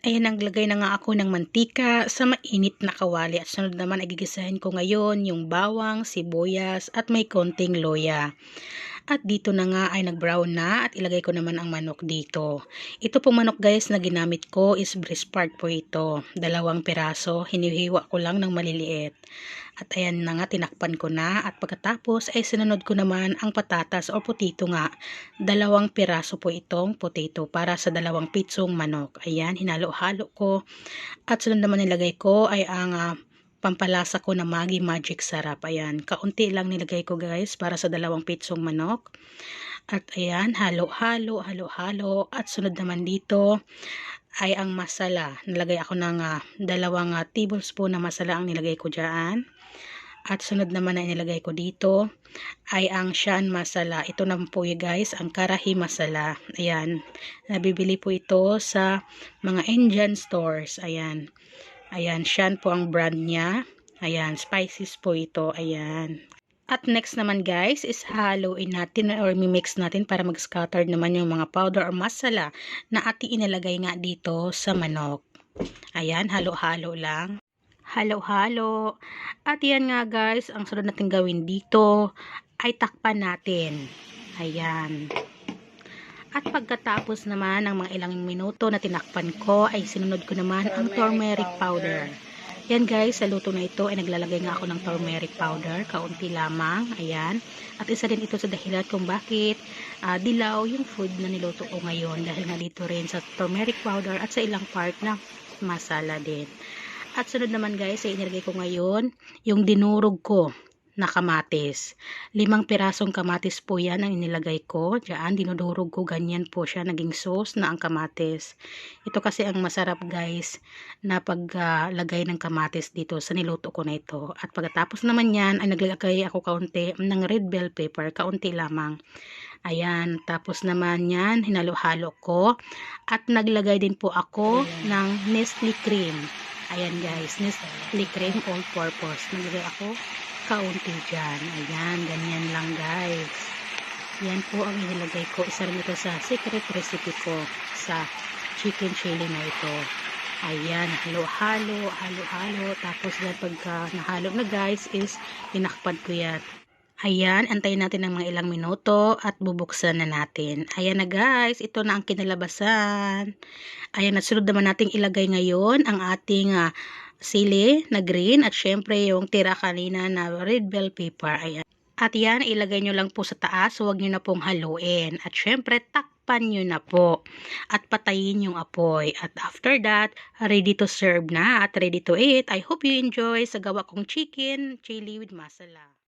Ayan, naglagay na nga ako ng mantika sa mainit na kawali at sunod naman ay gigisahin ko ngayon yung bawang, sibuyas at may konting loya. At dito na nga ay nag-brown na at ilagay ko naman ang manok dito. Ito pong manok guys na ginamit ko is breast part po ito. Dalawang piraso, hinihiwa ko lang ng maliliit. At ayan na nga, tinakpan ko na. At pagkatapos ay sinunod ko naman ang patatas o potato nga. Dalawang piraso po itong potato para sa dalawang pitsong manok. Ayan, hinalo-halo ko. At sunod naman nilagay ko ay ang uh, pampalasa ko na Maggi Magic Sarap. Ayan, kaunti lang nilagay ko guys para sa dalawang pitsong manok. At ayan, halo-halo, halo-halo. At sunod naman dito ay ang masala. Nilagay ako ng uh, dalawang uh, tablespoon na masala ang nilagay ko dyan. At sunod naman na inilagay ko dito ay ang shan masala. Ito naman po yung guys, ang karahi masala. Ayan. Nabibili po ito sa mga Indian stores. Ayan. Ayan, shan po ang brand niya. Ayan, spices po ito. Ayan. At next naman guys is haluin natin or mimix natin para mag-scatter naman yung mga powder or masala na ating inilagay nga dito sa manok. Ayan, halo-halo lang halo-halo. At yan nga guys, ang sunod natin gawin dito ay takpan natin. Ayan. At pagkatapos naman ng mga ilang minuto na tinakpan ko ay sinunod ko naman ang turmeric powder. Yan guys, sa luto na ito ay naglalagay nga ako ng turmeric powder, kaunti lamang. Ayan. At isa din ito sa dahilan kung bakit uh, dilaw yung food na niluto ko ngayon dahil nga dito rin sa turmeric powder at sa ilang part na masala din. At sunod naman guys, ay inilagay ko ngayon yung dinurog ko na kamatis. Limang pirasong kamatis po yan ang inilagay ko. Diyan, dinudurog ko. Ganyan po siya. Naging sauce na ang kamatis. Ito kasi ang masarap guys na paglagay uh, ng kamatis dito sa niluto ko na ito. At pagkatapos naman yan, ay naglagay ako kaunti ng red bell pepper. Kaunti lamang. Ayan, tapos naman yan, hinalo-halo ko. At naglagay din po ako ng Nestle cream. Ayan guys, Nestle cream all purpose. Naglagay ako kaunti dyan. Ayan, ganyan lang guys. Yan po ang inilagay ko. Isa rin ito sa secret recipe ko sa chicken chili na ito. Ayan, halo-halo, halo-halo. Tapos yan pagka nahalo na guys is tinakpan ko yan. Ayan, antayin natin ng mga ilang minuto at bubuksan na natin. Ayan na guys, ito na ang kinalabasan. Ayan, at sunod naman natin ilagay ngayon ang ating uh, sili na green at syempre yung tira kanina na red bell pepper. Ayan. At yan, ilagay nyo lang po sa taas, huwag nyo na pong haluin. At syempre, takpan nyo na po. At patayin yung apoy. At after that, ready to serve na at ready to eat. I hope you enjoy sa gawa kong chicken chili with masala.